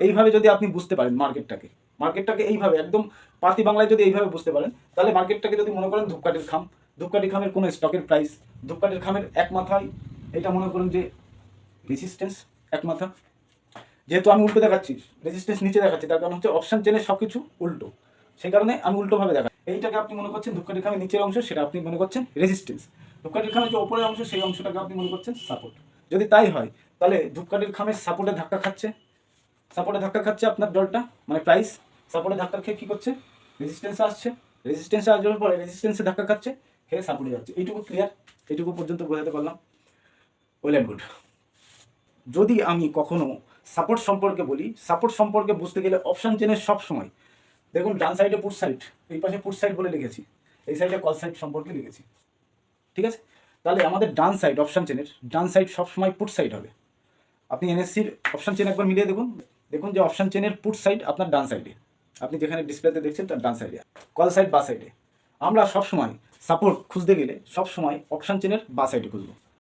এইভাবে যদি আপনি বুঝতে পারেন মার্কেটটাকে মার্কেটটাকে এইভাবে, একদম পাতি বাংলায় যদি এইভাবে বুঝতে পারেন, তাহলে মার্কেটটাকে যদি মনে করেন ধূপকাঠির খাম ধূপকাঠি খামের কোনো স্টকের প্রাইস ধূপকাঠির খামের এক মাথায়, এটা মনে করুন যে রেজিস্ট্যান্স এক মাথা। যেহেতু আমি উল্টো দেখাচ্ছি রেজিস্ট্যান্স নিচে দেখাচ্ছি, তার কারণ হচ্ছে অপশন চেনের সব কিছু উল্টো। সেই কারণে আমি উল্টোভাবে দেখা এইটাকে আপনি মনে করছেন ধূপকাঠির খামের নিচের অংশ, সেটা আপনি মনে করছেন রেজিস্ট্যান্স ধূপকাঠির খামের যে ওপরের অংশ, সেই অংশটাকে আপনি মনে করছেন সাপোর্ট যদি তাই হয়, তাহলে ধূপকাঠির খামের সাপোর্টে ধাক্কা খাচ্ছে। সাপোর্টে ধাক্কা খাচ্ছে আপনার জলটা মানে প্রাইস সাপোর্টে ধাক্কা খেয়ে কী করছে? রেজিস্ট্যান্স আসছে। রেজিস্ট্যান্স আসবার পরে রেজিস্ট্যান্সে ধাক্কা খাচ্ছে, খেয়ে সাপোর্টে যাচ্ছে। এইটুকু ক্লিয়ার এইটুকু পর্যন্ত বোঝাতে পারলাম। ওয়েল অ্যান্ড গুড যদি আমি কখনো সাপোর্ট সম্পর্কে বলি সাপোর্ট সম্পর্কে বুঝতে গেলে অপশান চেনের সব সময়। দেখুন, ডান সাইডে পুট সাইড এই পাশে পুট সাইড বলে লিখেছি, এই সাইডে কল সাইড সম্পর্কে লিখেছি। ঠিক আছে? তাহলে আমাদের ডান সাইড অপশান চেনের, ডান সাইড সবসময় পুট সাইড হবে। আপনি এনএসসির অপশন চেন একবার মিলিয়ে দেখুন। দেখুন যে অপশান চেনের পুট সাইড আপনার ডান সাইডে আপনি যেখানে ডিসপ্লেতে দেখছেন তার ডান সাইডে কল সাইড বা সাইডে আমরা সবসময় সাপোর্ট খুঁজতে গেলে সবসময় অপশান চেনের বা সাইডে খুঁজবো।